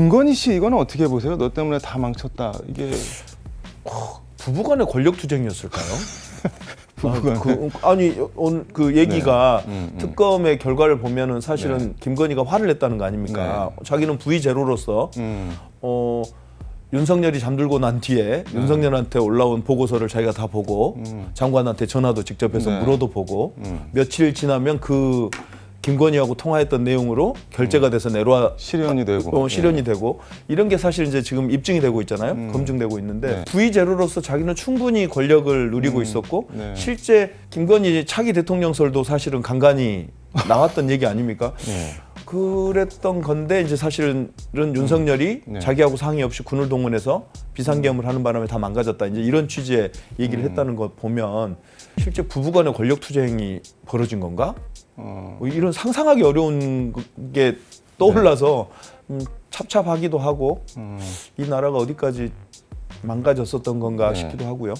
김건희 씨 이거는 어떻게 보세요? 너 때문에 다 망쳤다. 이게 부부간의 권력 투쟁이었을까요? 부부간의. 아, 그, 아니 오늘 그 얘기가 네. 음, 음. 특검의 결과를 보면은 사실은 김건희가 화를 냈다는 거 아닙니까? 자기는 부의 제로로서 음, 어 윤석열이 잠들고 난 뒤에 윤석열한테 올라온 보고서를 자기가 다 보고 음. 장관한테 전화도 직접 해서 네. 물어도 보고 음. 며칠 지나면 그 김건희하고 통화했던 내용으로 결제가 돼서 내려와 실현이 되고. 어, 실현이 예. 되고 이런 게 사실 이제 지금 입증이 되고 있잖아요. 음. 검증되고 있는데 네. 부의 제로로서 자기는 충분히 권력을 누리고 음. 있었고 네. 실제 김건희 차기 대통령설도 사실은 간간히 나왔던 얘기 아닙니까? 예. 그랬던 건데 이제 사실은 윤석열이 네. 자기하고 상의 없이 군을 동원해서 비상계엄을 하는 바람에 다 망가졌다. 이제 이런 취지의 얘기를 음. 했다는 거 보면 실제 부부간의 권력 투쟁이 벌어진 건가? 어, 뭐 이런 상상하기 어려운 게 떠올라서 음, 찹찹하기도 하고 음. 이 나라가 어디까지 망가졌었던 건가 네. 싶기도 하고요.